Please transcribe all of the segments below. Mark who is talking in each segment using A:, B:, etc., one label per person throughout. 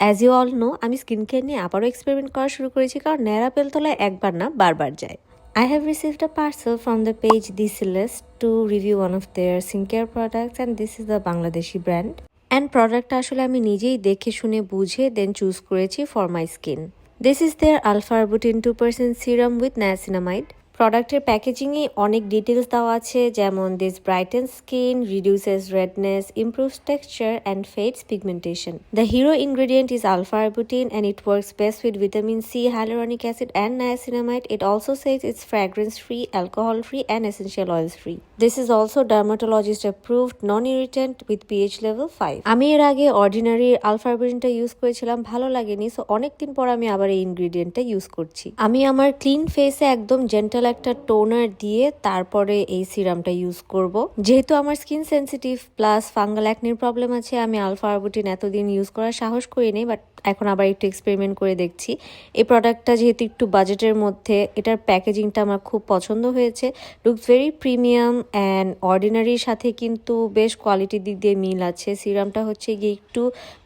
A: As you all know আমি skin care নিয়ে আবারও এক্সপেরিমেন্ট করা শুরু করেছি কারণ ন্যারাপেল তলায় একবার না বারবার যায়। I have received a parcel from the page This List to review one of their skincare products and this is the Bangladeshi brand. And প্রোডাক্টটা আসলে আমি নিজেই দেখে শুনে বুঝে দেন চুজ করেছি for my skin this is their alpha arbutin two percent serum with niacinamide প্রোডাক্টের প্যাকেজিংয়ে অনেক ডিটেলস দেওয়া আছে যেমন this brighten skin reduces redness improves texture and fades pigmentation the hero ingredient is alpha arbutin and it works best with vitamin C hyaluronic acid and niacinamide. It also says it's fragrance free, alcohol free, and essential oils free. This is also dermatologist approved, non irritant with pH level 5. আমি এর আগে ordinary আলফারবিনটা use করেছিলাম ভালো লাগেনি so অনেকদিন পর আমি আবার এই ইনগ্রেডিয়েন্টটা ইউজ করছি আমি আমার ক্লিন ফেসে একদম জেন্টাল একটা টোনার দিয়ে তারপরে এই সিরামটা ইউজ করব। যেহেতু আমার স্কিন সেন্সিটিভ প্লাস ফাঙ্গাল অ্যাকনির প্রবলেম আছে, আমি আলফা আরবুটিন এতদিন ইউজ করার সাহস করি করিনি বাট এখন আবার একটু এক্সপেরিমেন্ট করে দেখছি। এই প্রোডাক্টটা যেহেতু একটু বাজেটের মধ্যে, এটার প্যাকেজিংটা আমার খুব পছন্দ হয়েছে। লুকস ভেরি প্রিমিয়াম অ্যান্ড অর্ডিনারির সাথে কিন্তু বেশ কোয়ালিটির দিক দিয়ে মিল আছে। সিরামটা হচ্ছে গিয়ে একটু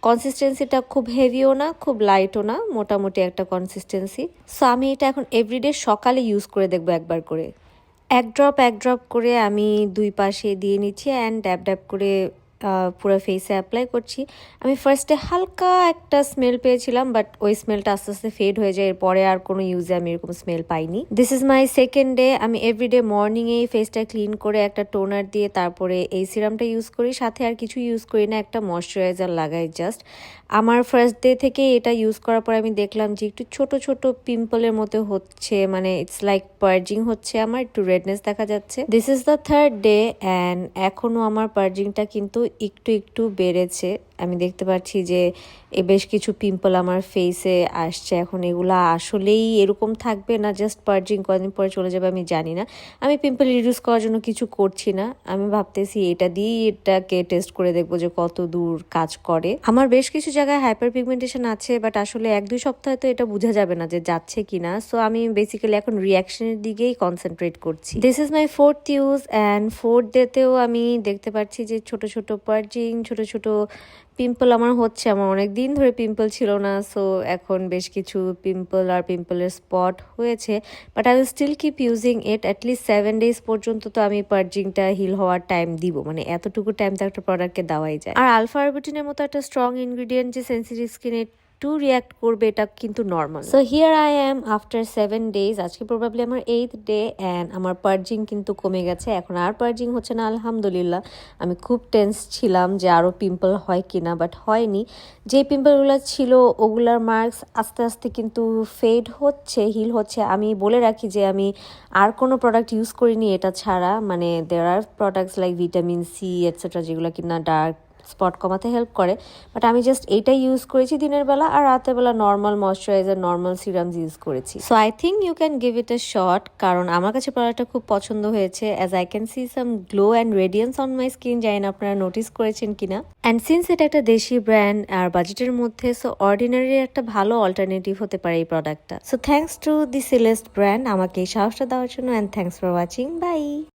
A: কনসিস্টেন্সিটা খুব হেভিও না, খুব লাইটও না, মোটামুটি একটা কনসিস্টেন্সি সো আমি এটা এখন এভরিডে সকালে ইউজ করে দেখব একবার করে। এক ড্রপ এক ড্রপ করে আমি দুই পাশে দিয়ে নিচ্ছি অ্যান্ড ড্যাব ড্যাব করে পুরো ফেসে অ্যাপ্লাই করছি। আমি ফার্স্টে হালকা একটা স্মেল পেয়েছিলাম বাট ওই স্মেলটা আস্তে আস্তে ফেড হয়ে যায়। এরপরে আর কোনো ইউজে আমি এরকম স্মেল পাইনি। This is my second day আমি এভরিডে মর্নিংয়ে এই ফেসটা ক্লিন করে একটা টোনার দিয়ে তারপরে এই সিরামটা ইউজ করি। সাথে আর কিছু ইউজ করি না, একটা ময়শ্চারাইজার লাগাই জাস্ট আমার ফার্স্ট ডে থেকে এটা ইউজ করার পর আমি দেখলাম যে একটু ছোট ছোট পিম্পলের মতো হচ্ছে মানে ইটস লাইক পার্জিং হচ্ছে আমার, একটু রেডনেস দেখা যাচ্ছে। This is the third day and এখনও আমার পার্জিংটা কিন্তু একটু একটু বেড়েছে। আমি দেখতে পাচ্ছি যে, এ বেশ কিছু পিম্পল আমার ফেসে আসছে। এখন এগুলা আসলেই এরকম থাকবে না? জাস্ট পার্জিং কদিন পরে চলে যাবে আমি জানি না। আমি পিম্পল রিডিউস করার জন্য কিছু করছি না। আমি ভাবতেছি এটা দিয়েই এটাকে টেস্ট করে দেখব যে কত দূর কাজ করে। আমার বেশ কিছু জায়গায় হাইপার পিগমেন্টেশন আছে বাট আসলে এক দুই সপ্তাহে তো এটা বোঝা যাবে না যে যাচ্ছে কিনা। সো আমি বেসিক্যালি এখন রিয়াকশনের দিকেই কনসেন্ট্রেট করছি। This is my fourth use and fourth ডেতেও আমি দেখতে পাচ্ছি যে ছোট ছোট পার্জিং ছোট ছোট পিম্পল আমার হচ্ছে, আমার অনেক দিন ধরে পিম্পল ছিল না সো এখন বেশ কিছু পিম্পল আর পিম্পলের স্পট হয়েছে but I will still keep using it at least seven days পর্যন্ত তো আমি পার্জিংটা হিল হওয়ার টাইম দিব মানে এতটুকু টাইম তো একটা প্রোডাক্টকে দেওয়াই যায়। আর আলফা আরবিটিনের মতো একটা স্ট্রং ইনগ্রিডিয়েন্ট যে সেন্সিটিভ স্কিনে টু রিয়াক্ট করবে, এটা কিন্তু normal so here I am after seven days আজকে প্রবাবলি আমার এইথ ডে অ্যান্ড আমার পার্জিং কিন্তু কমে গেছে, এখন আর পার্জিং হচ্ছে না, আলহামদুলিল্লাহ। আমি খুব টেন্স ছিলাম যে আরও পিম্পল হয় কিনা বাট হয়নি। যে পিম্পলগুলো ছিল, ওগুলার মার্কস আস্তে আস্তে কিন্তু ফেড হচ্ছে হিল হচ্ছে। আমি বলে রাখি যে আমি আর কোনো প্রোডাক্ট ইউজ করিনি এটা ছাড়া। মানে there are products like vitamin C etcetera যেগুলো কিনা ডার্ক স্পট কমাতে হেল্প করে। বাট আমি জাস্ট এইটাই ইউজ করেছি দিনের বেলা আর রাতের বেলা normal moisturiser normal serums use করেছি। So I think you can give it a shot কারণ আমার কাছে প্রোডাক্টটা খুব পছন্দ হয়েছে। As I can see some glow and radiance on my skin জানি না আপনারা নোটিস করেছেন কিনা। অ্যান্ড সিন্স এটা একটা দেশি ব্র্যান্ড আর বাজেটের মধ্যে সো অর্ডিনারি একটা ভালো অল্টারনেটিভ হতে পারে এই প্রোডাক্টটা so thanks to the Celeste brand আমাকে এই সাহসটা দেওয়ার জন্য and thanks for watching bye